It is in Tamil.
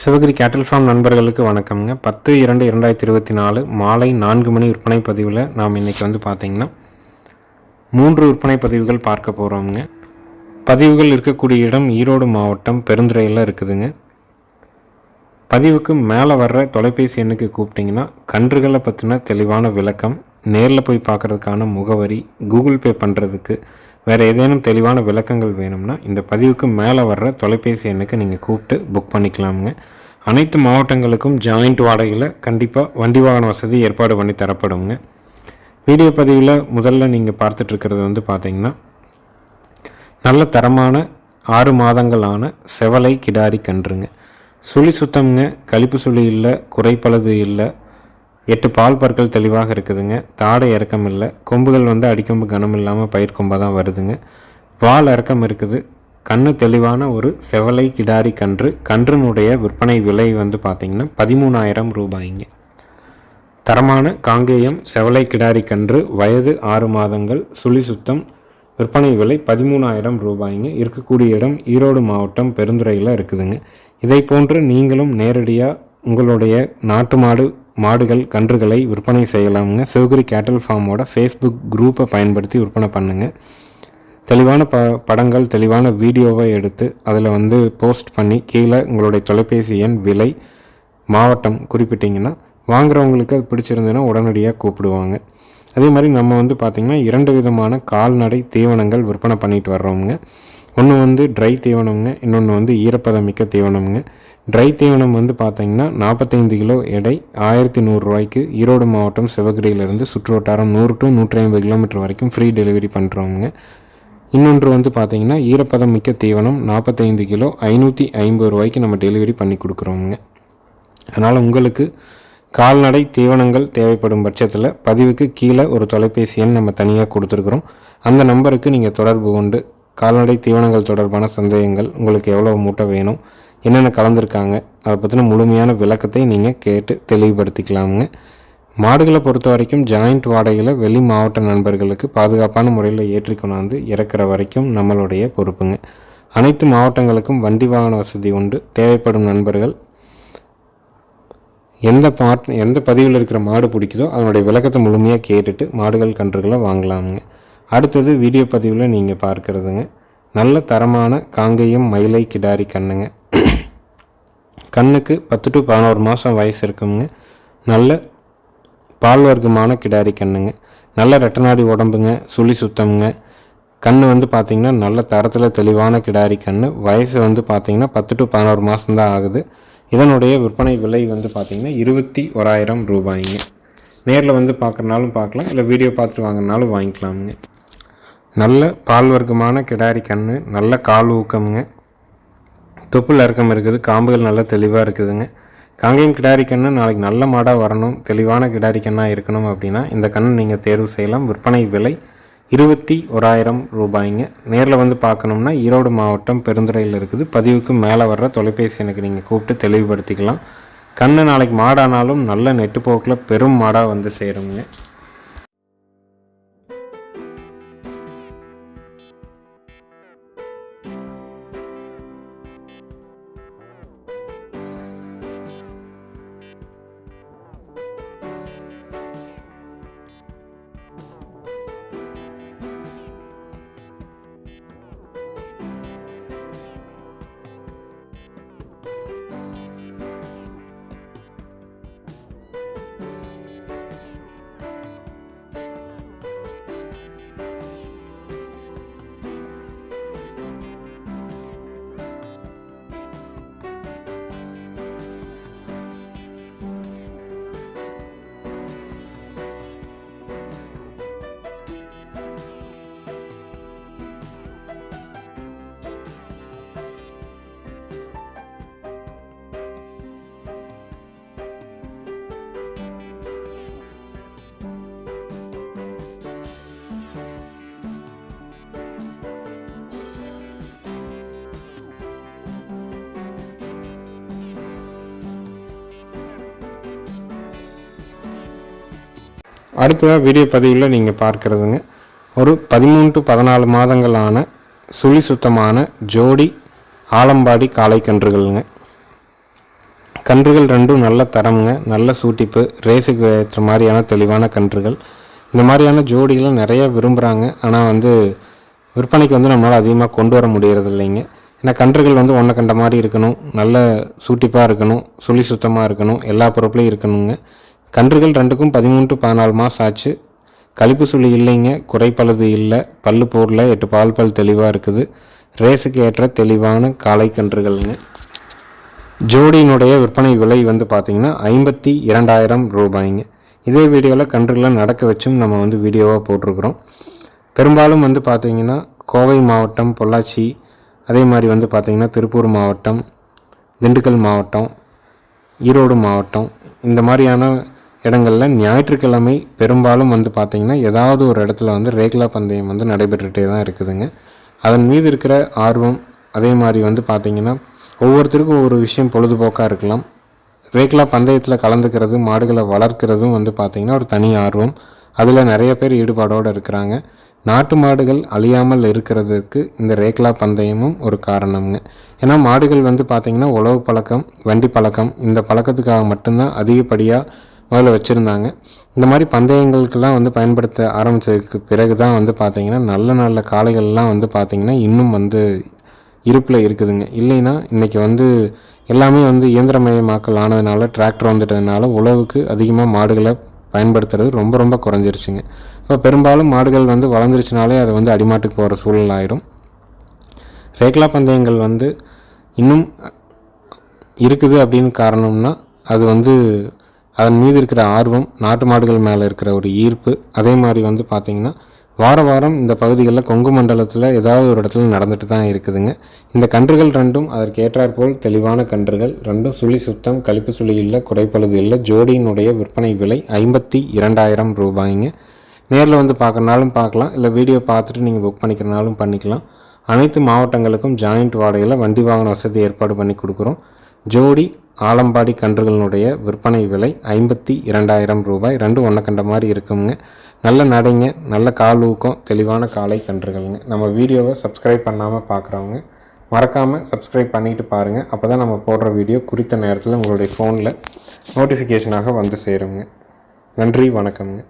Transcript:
சிவகிரி கேட்டில் ஃபார்ம் நண்பர்களுக்கு வணக்கம்ங்க. பத்து இரண்டு இரண்டாயிரத்தி இருபத்தி நாலு மாலை நான்கு மணி விற்பனை பதிவில் நாம் இன்றைக்கி வந்து பார்த்திங்கன்னா மூன்று விற்பனை பதிவுகள் பார்க்க போகிறோம்ங்க பதிவுகள் இருக்கக்கூடிய இடம் ஈரோடு மாவட்டம் பெருந்துறையில் இருக்குதுங்க. பதிவுக்கு மேலே வர்ற தொலைபேசி எண்ணுக்கு கூப்பிட்டிங்கன்னா கன்றுகளை பற்றின தெளிவான விளக்கம் நேரில் போய் பார்க்குறதுக்கான முகவரி கூகுள் பே பண்ணுறதுக்கு வேறு ஏதேனும் தெளிவான விளக்கங்கள் வேணும்னா இந்த பதிவுக்கு மேலே வர்ற தொலைபேசி எண்ணுக்கு நீங்கள் கூப்பிட்டு புக் பண்ணிக்கலாமுங்க. அனைத்து மாவட்டங்களுக்கும் ஜாயிண்ட் வாடகையில் கண்டிப்பாக வண்டி வாகன வசதி ஏற்பாடு பண்ணி தரப்படுங்க. வீடியோ பதிவில் முதல்ல நீங்கள் பார்த்துட்ருக்கிறது வந்து பார்த்தீங்கன்னா நல்ல தரமான ஆறு மாதங்களான செவலை கிடாரி கன்றுங்க. சுழி சுத்தம்ங்க கழிப்பு சுழி இல்லை குறைப்பழுது இல்லை எட்டு பால் பற்கள் தெளிவாக இருக்குதுங்க. தாடை இறக்கம் இல்லை. கொம்புகள் வந்து அடிக்கொம்பு கனம் இல்லாமல் பயிர் கொம்பாக தான் வருதுங்க. வால் இறக்கம் இருக்குது. கண்ணு தெளிவான ஒரு செவலை கிடாரி கன்று. கன்றுனுடைய விற்பனை விலை வந்து பார்த்திங்கன்னா பதிமூணாயிரம் ரூபாய்ங்க. தரமான காங்கேயம் செவலை கிடாரி கன்று வயது ஆறு மாதங்கள் சுழி சுத்தம் விற்பனை விலை பதிமூணாயிரம் ரூபாய்ங்க. இருக்கக்கூடிய இடம் ஈரோடு மாவட்டம் பெருந்துறையில் இருக்குதுங்க. இதை போன்று நீங்களும் நேரடியாக உங்களுடைய நாட்டு மாடு மாடுகள் கன்றுகளை விற்பனை செய்யலாமுங்க. சிவகுரி கேட்டல் ஃபார்மோட ஃபேஸ்புக் குரூப்பை பயன்படுத்தி விற்பனை பண்ணுங்கள் தெளிவான ப படங்கள் தெளிவான வீடியோவை எடுத்து அதில் வந்து போஸ்ட் பண்ணி கீழே உங்களுடைய தொலைபேசி எண் விலை மாவட்டம் குறிப்பிட்டிங்கன்னா வாங்குறவங்களுக்கு அது பிடிச்சிருந்ததுன்னா உடனடியாக கூப்பிடுவாங்க. அதே மாதிரி நம்ம வந்து பார்த்திங்கன்னா இரண்டு விதமான கால்நடை தீவனங்கள் விற்பனை பண்ணிட்டு வர்றோமுங்க. ஒன்று வந்து ட்ரை தீவனம்ங்க இன்னொன்று வந்து ஈரப்பதமிக்க தீவனம்ங்க. ட்ரை தீவனம் வந்து பார்த்தீங்கன்னா நாற்பத்தைந்து கிலோ எடை ஆயிரத்தி நூறுரூவாய்க்கு ஈரோடு மாவட்டம் சிவகிரியிலேருந்து சுற்று வட்டாரம் நூறு டு நூற்றி ஐம்பது கிலோமீட்டர் வரைக்கும் ஃப்ரீ டெலிவரி பண்ணுறோங்க இன்னொன்று வந்து பார்த்தீங்கன்னா ஈரப்பதம் மிக்க தீவனம் நாற்பத்தைந்து கிலோ ஐநூற்றி ஐம்பது ரூபாய்க்கு நம்ம டெலிவரி பண்ணி கொடுக்குறோங்க அதனால் உங்களுக்கு கால்நடை தீவனங்கள் தேவைப்படும் பட்சத்தில் பதிவுக்கு கீழே ஒரு தொலைபேசி எண் நம்ம தனியாக கொடுத்துருக்குறோம். அந்த நம்பருக்கு நீங்கள் தொடர்பு கொண்டு கால்நடை தீவனங்கள் தொடர்பான சந்தேகங்கள் உங்களுக்கு எவ்வளோ மூட்டை வேணும் என்னென்ன கலந்துருக்காங்க அதை பற்றின முழுமையான விளக்கத்தை நீங்கள் கேட்டு தெளிவுபடுத்திக்கலாமுங்க. மாடுகளை பொறுத்த வரைக்கும் ஜாயிண்ட் வாடகையில் வெளி மாவட்ட நண்பர்களுக்கு பாதுகாப்பான முறையில் ஏற்றி கொண்டாந்து இறக்குற வரைக்கும் நம்மளுடைய பொறுப்புங்க. அனைத்து மாவட்டங்களுக்கும் வண்டி வாகன வசதி உண்டு. தேவைப்படும் நண்பர்கள் எந்த பாட் எந்த பதிவில் இருக்கிற மாடு பிடிக்குதோ அதனுடைய விளக்கத்தை முழுமையாக கேட்டுட்டு மாடுகள் கன்றுகளை வாங்கலாமுங்க. அடுத்தது வீடியோ பதிவில் நீங்கள் பார்க்குறதுங்க. நல்ல தரமான காங்கேயம் மயிலை கிடாரி கண்ணுங்க. கண்ணுக்கு பத்து டு பதினோரு மாதம் வயசு இருக்குங்க. நல்ல பால் வர்க்கமான கிடாரி கண்ணுங்க. நல்ல ரெட்டநாடி உடம்புங்க சுழி சுத்தம்ங்க. கண் வந்து பார்த்திங்கன்னா நல்ல தரத்தில் தெளிவான கிடாரி கண் வயசு வந்து பார்த்திங்கன்னா பத்து டு பதினோரு மாதம்தான் ஆகுது. இதனுடைய விற்பனை விலை வந்து பார்த்திங்கன்னா இருபத்தி ஓராயிரம் ரூபாய்ங்க. நேரில் வந்து பார்க்குறனாலும் பார்க்கலாம் இல்லை வீடியோ பார்த்துட்டு வாங்கினாலும் வாங்கிக்கலாமுங்க. நல்ல பால் வர்க்கமான கிடாரி கண் நல்ல கால் ஊக்கமுங்க. தொப்புள் இறக்கம் இருக்குது காம்புகள் நல்லா தெளிவாக இருக்குதுங்க. காங்கேயம் கிடாரி கன்று நாளைக்கு நல்ல மாடாக வரணும் தெளிவான கிடாரி கண்ணாக இருக்கணும் அப்படின்னா இந்த கண்ணை நீங்கள் தேர்வு செய்யலாம். விற்பனை விலை இருபத்தி ஓராயிரம் ரூபாய்ங்க. நேரில் வந்து பார்க்கணும்னா ஈரோடு மாவட்டம் பெருந்துறையில் இருக்குது. பதிவுக்கு மேலே வர்ற தொலைபேசி எனக்கு நீங்கள் கூப்பிட்டு தெளிவுபடுத்திக்கலாம். கண்ணு நாளைக்கு மாடானாலும் நல்ல நெட்டுப்போக்கில் பெரும் மாடாக வந்து சேருங்க. அடுத்ததாக வீடியோ பதிவில் நீங்கள் பார்க்குறதுங்க. ஒரு பதிமூணு டு பதினாலு மாதங்களான சுழி சுத்தமான ஜோடி ஆலம்பாடி காளை கன்றுகள்ங்க. கன்றுகள் ரெண்டும் நல்ல தரமுங்க. நல்ல சூட்டிப்பு ரேஸுக்கு ஏற்ற மாதிரியான தெளிவான கன்றுகள். இந்த மாதிரியான ஜோடிகளை நிறைய விரும்புகிறாங்க ஆனால் வந்து விற்பனைக்கு வந்து நம்மளால் அதிகமாக கொண்டு வர முடியறது இல்லைங்க ஏன்னா கன்றுகள் வந்து ஒன்றை கண்ட மாதிரி இருக்கணும். நல்ல சூட்டிப்பாக இருக்கணும். சுழி சுத்தமாக இருக்கணும். எல்லா பொறுப்புலையும் இருக்கணுங்க. கன்றுகள் ரெண்டுக்கும் பதிமூன்று பதினாலு மாதம் ஆச்சு. கழிப்பு சுழி இல்லைங்க. குறைப்பழுது இல்லை. பல்லு போரில் எட்டு பால் பல் தெளிவாக இருக்குது. ரேஸுக்கு ஏற்ற தெளிவான காளை கன்றுகள்ங்க. ஜோடியினுடைய விற்பனை விலை வந்து பார்த்திங்கன்னா ஐம்பத்தி இரண்டாயிரம் ரூபாய்ங்க. இதே வீடியோவில் கன்றுகளை நடக்க வச்சும் நம்ம வந்து வீடியோவாக போட்டிருக்கிறோம். பெரும்பாலும் வந்து பார்த்திங்கன்னா கோவை மாவட்டம் பொள்ளாச்சி அதே மாதிரி வந்து பார்த்திங்கன்னா திருப்பூர் மாவட்டம் திண்டுக்கல் மாவட்டம் ஈரோடு மாவட்டம் இந்த மாதிரியான இடங்களில் ஞாயிற்றுக்கிழமை பெரும்பாலும் வந்து பார்த்திங்கன்னா ஏதாவது ஒரு இடத்துல வந்து ரேக்லா பந்தயம் வந்து நடைபெற்றுகிட்டே தான் இருக்குதுங்க. அதன் மீது இருக்கிற ஆர்வம் அதே மாதிரி வந்து பார்த்திங்கன்னா ஒவ்வொருத்தருக்கும் ஒவ்வொரு விஷயம் பொழுதுபோக்காக இருக்கலாம். ரேக்லா பந்தயத்தில் கலந்துக்கிறது மாடுகளை வளர்க்குறதும் வந்து பார்த்திங்கன்னா ஒரு தனி ஆர்வம். அதில் நிறைய பேர் ஈடுபாடோடு இருக்கிறாங்க. நாட்டு மாடுகள் அழியாமல் இருக்கிறதுக்கு இந்த ரேக்லா பந்தயமும் ஒரு காரணம்ங்க. ஏன்னா மாடுகள் வந்து பார்த்திங்கன்னா உழவு பழக்கம் வண்டி பழக்கம் இந்த பழக்கத்துக்காக மட்டும்தான் அதிகப்படியாக முதல்ல வச்சுருந்தாங்க. இந்த மாதிரி பந்தயங்களுக்கெல்லாம் வந்து பயன்படுத்த ஆரம்பித்ததுக்கு பிறகு தான் வந்து பார்த்திங்கன்னா நல்ல நல்ல காளைகள்லாம் வந்து பார்த்திங்கன்னா இன்னும் வந்து இருப்பில் இருக்குதுங்க. இல்லைன்னா இன்றைக்கி வந்து எல்லாமே வந்து இயந்திரமயமாக்கல் ஆனதுனால டிராக்டர் வந்துட்டதுனால உழவுக்கு அதிகமாக மாடுகளை பயன்படுத்துறது ரொம்ப ரொம்ப குறைஞ்சிருச்சுங்க. இப்போ பெரும்பாலும் மாடுகள் வந்து வளர்ந்துருச்சுனாலே அது வந்து அடிமாட்டுக்கு போகிற சூழல் ஆயிரும். ரேக்லா பந்தயங்கள் வந்து இன்னும் இருக்குது அப்படின்னு காரணம்னா அது வந்து அதன் மீது இருக்கிற ஆர்வம் நாட்டு மாடுகள் மேலே இருக்கிற ஒரு ஈர்ப்பு அதே மாதிரி வந்து பார்த்திங்கன்னா வார வாரம் இந்த பகுதிகளில் கொங்கு மண்டலத்தில் ஏதாவது ஒரு இடத்துல நடந்துட்டு தான் இருக்குதுங்க. இந்த கன்றுகள் ரெண்டும் அதற்கு ஏற்றாற்போல் தெளிவான கன்றுகள் ரெண்டும் சுழி சுத்தம் கழிப்பு சுழி இல்லை குறைப்பழுது இல்லை ஜோடியினுடைய விற்பனை விலை ஐம்பத்தி இரண்டாயிரம் ரூபாய்ங்க. நேரில் வந்து பார்க்கறனாலும் பார்க்கலாம் இல்லை வீடியோ பார்த்துட்டு நீங்கள் புக் பண்ணிக்கிறனாலும் பண்ணிக்கலாம். அனைத்து மாவட்டங்களுக்கும் ஜாயிண்ட் வாடகையில் வண்டி வாகன வசதி ஏற்பாடு பண்ணி கொடுக்குறோம். ஜோடி ஆலம்பாடி கன்றுகளினுடைய விற்பனை விலை ஐம்பத்தி இரண்டாயிரம் ரூபாய். ரெண்டும் ஒன்றை கண்ட மாதிரி இருக்குங்க. நல்ல நடைங்க நல்ல கால் ஊக்கம் தெளிவான காலை கன்றுகள்ங்க. நம்ம வீடியோவை சப்ஸ்கிரைப் பண்ணாமல் பார்க்குறவங்க மறக்காமல் சப்ஸ்கிரைப் பண்ணிவிட்டு பாருங்கள் அப்போ தான் நம்ம போடுற வீடியோ குறித்த நேரத்தில் உங்களுடைய ஃபோனில் நோட்டிஃபிகேஷனாக வந்து சேருங்க. நன்றி வணக்கம்ங்க.